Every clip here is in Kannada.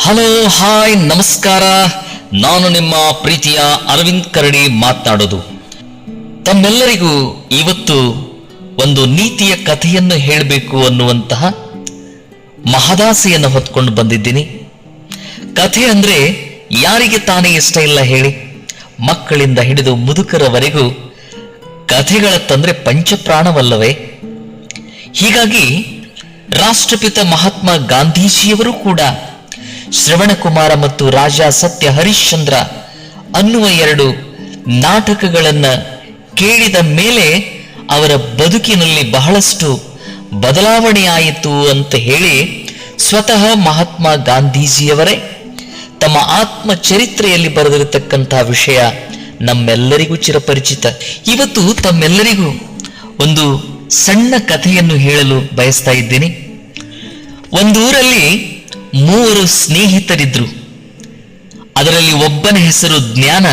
ಹಲೋ, ಹಾಯ್, ನಮಸ್ಕಾರ. ನಾನು ನಿಮ್ಮ ಪ್ರೀತಿಯ ಅರವಿಂದ್ ಕರಡಿ ಮಾತನಾಡೋದು ತಮ್ಮೆಲ್ಲರಿಗೂ ಇವತ್ತು ಒಂದು ನೀತಿಯ ಕಥೆಯನ್ನು ಹೇಳಬೇಕು ಅನ್ನುವಂತಹ ಮಹದಾಸೆಯನ್ನು ಹೊತ್ಕೊಂಡು ಬಂದಿದ್ದೀನಿ. ಕಥೆ ಅಂದ್ರೆ ಯಾರಿಗೆ ತಾನೇ ಇಷ್ಟ ಇಲ್ಲ ಹೇಳಿ. ಮಕ್ಕಳಿಂದ ಹಿಡಿದು ಮುದುಕರವರೆಗೂ ಕಥೆಗಳ ತಂದ್ರೆ ಪಂಚಪ್ರಾಣವಲ್ಲವೇ? ಹೀಗಾಗಿ ರಾಷ್ಟ್ರಪಿತ ಮಹಾತ್ಮ ಗಾಂಧೀಜಿಯವರು ಕೂಡ ಶ್ರವಣಕುಮಾರ ಮತ್ತು ರಾಜ ಸತ್ಯ ಹರಿಶ್ಚಂದ್ರ ಅನ್ನುವ ಎರಡು ನಾಟಕಗಳನ್ನ ಕೇಳಿದ ಮೇಲೆ ಅವರ ಬದುಕಿನಲ್ಲಿ ಬಹಳಷ್ಟು ಬದಲಾವಣೆಯಾಯಿತು ಅಂತ ಹೇಳಿ ಸ್ವತಃ ಮಹಾತ್ಮ ಗಾಂಧೀಜಿಯವರೇ ತಮ್ಮ ಆತ್ಮ ಚರಿತ್ರೆಯಲ್ಲಿ ಬರೆದಿರತಕ್ಕಂತಹ ವಿಷಯ ನಮ್ಮೆಲ್ಲರಿಗೂ ಚಿರಪರಿಚಿತ. ಇವತ್ತು ತಮ್ಮೆಲ್ಲರಿಗೂ ಒಂದು ಸಣ್ಣ ಕಥೆಯನ್ನು ಹೇಳಲು ಬಯಸ್ತಾ ಇದ್ದೀನಿ. ಒಂದೂರಲ್ಲಿ ಮೂವರು ಸ್ನೇಹಿತರಿದ್ರು. ಅದರಲ್ಲಿ ಒಬ್ಬನ ಹೆಸರು ಜ್ಞಾನ,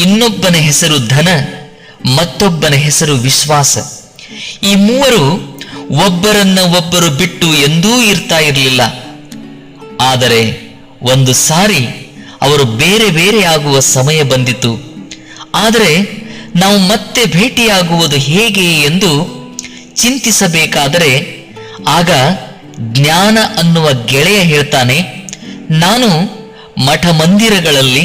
ಇನ್ನೊಬ್ಬನ ಹೆಸರು ಧನ, ಮತ್ತೊಬ್ಬನ ಹೆಸರು ವಿಶ್ವಾಸ. ಈ ಮೂವರು ಒಬ್ಬರನ್ನ ಒಬ್ಬರು ಬಿಟ್ಟು ಎಂದೂ ಇರ್ತಾ ಇರಲಿಲ್ಲ. ಆದರೆ ಒಂದು ಸಾರಿ ಅವರು ಬೇರೆ ಬೇರೆ ಆಗುವ ಸಮಯ ಬಂದಿತು ಆದರೆ ನಾವು ಮತ್ತೆ ಭೇಟಿಯಾಗುವುದು ಹೇಗೆ ಎಂದು ಚಿಂತಿಸಬೇಕಾದರೆ ಆಗ ಜ್ಞಾನ ಅನ್ನುವ ಗೆಳೆಯ ಹೇಳ್ತಾನೆ, ನಾನು ಮಠ ಮಂದಿರಗಳಲ್ಲಿ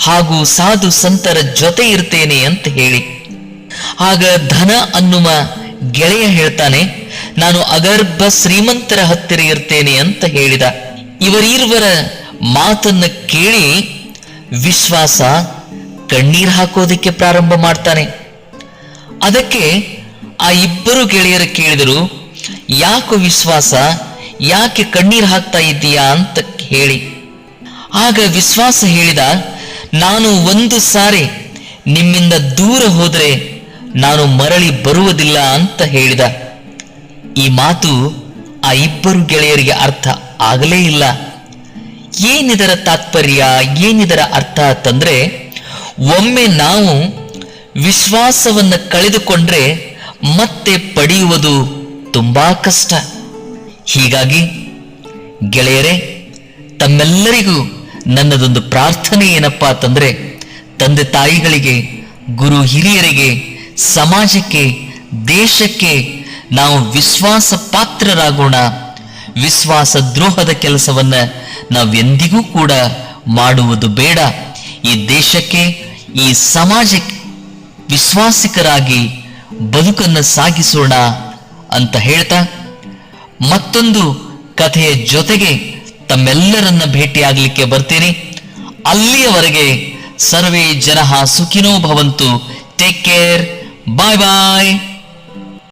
ಹಾಗೂ ಸಾಧು ಸಂತರ ಜೊತೆ ಇರ್ತೇನೆ ಅಂತ ಹೇಳಿ. ಆಗ ಧನ ಅನ್ನುವ ಗೆಳೆಯ ಹೇಳ್ತಾನೆ, ನಾನು ಅಗರ್ಭ ಶ್ರೀಮಂತರ ಹತ್ತಿರ ಇರ್ತೇನೆ ಅಂತ ಹೇಳಿದ. ಇವರೀರ್ವರ ಮಾತನ್ನ ಕೇಳಿ ವಿಶ್ವಾಸ ಕಣ್ಣೀರ್ ಹಾಕೋದಕ್ಕೆ ಪ್ರಾರಂಭ ಮಾಡ್ತಾನೆ. ಅದಕ್ಕೆ ಆ ಇಬ್ಬರು ಗೆಳೆಯರು ಕೇಳಿದರು ಯಾಕೆ ವಿಶ್ವಾಸ? ಯಾಕೆ ಕಣ್ಣೀರು ಹಾಕ್ತಾ ಇದ್ದೀಯಾ ಅಂತ ಹೇಳಿ. ಆಗ ವಿಶ್ವಾಸ ಹೇಳಿದ, ನಾನು ಒಂದು ಸಾರಿ ನಿಮ್ಮಿಂದ ದೂರ ಹೋದರೆ ನಾನು ಮರಳಿ ಬರುವುದಿಲ್ಲ ಅಂತ ಹೇಳಿದ. ಈ ಮಾತು ಆ ಇಬ್ಬರು ಗೆಳೆಯರಿಗೆ ಅರ್ಥ ಆಗಲೇ ಇಲ್ಲ. ಏನಿದರ ತಾತ್ಪರ್ಯ, ಏನಿದರ ಅರ್ಥ ಅಂತಂದ್ರೆ, ಒಮ್ಮೆ ನಾವು ವಿಶ್ವಾಸವನ್ನು ಕಳೆದುಕೊಂಡ್ರೆ ಮತ್ತೆ ಪಡೆಯುವುದು ತುಂಬಾ ಕಷ್ಟ. ಹೀಗಾಗಿ ಗೆಳೆಯರೇ, ತಮ್ಮೆಲ್ಲರಿಗೂ ನನ್ನದೊಂದು ಪ್ರಾರ್ಥನೆ ಏನಪ್ಪಾ ಅಂತಂದ್ರೆ, ತಂದೆ ತಾಯಿಗಳಿಗೆ, ಗುರು ಹಿರಿಯರಿಗೆ, ಸಮಾಜಕ್ಕೆ, ದೇಶಕ್ಕೆ ನಾವು ವಿಶ್ವಾಸ ಪಾತ್ರರಾಗೋಣ. ವಿಶ್ವಾಸ ದ್ರೋಹದ ಕೆಲಸವನ್ನ ನಾವೆಂದಿಗೂ ಕೂಡ ಮಾಡುವುದು ಬೇಡ. ಈ ದೇಶಕ್ಕೆ, ಈ ಸಮಾಜಕ್ಕೆ ವಿಶ್ವಾಸಿಕರಾಗಿ ಬದುಕನ್ನು ಸಾಗಿಸೋಣ. ಅಂತ ಹೇಳ್ತಾ ಮತ್ತೊಂದು ಕಥೆಯ ಜೊತೆಗೆ ತಮ್ಮೆಲ್ಲರನ್ನ ಭೇಟಿಯಾಗಲಿಕ್ಕೆ ಬರ್ತೀನಿ. ಅಲ್ಲಿಯವರೆಗೆ ಸರ್ವೇ ಜನಃ ಸುಖಿನೋ ಭವಂತು. ಟೇಕ್ ಕೇರ್ ಬಾಯ್ ಬಾಯ್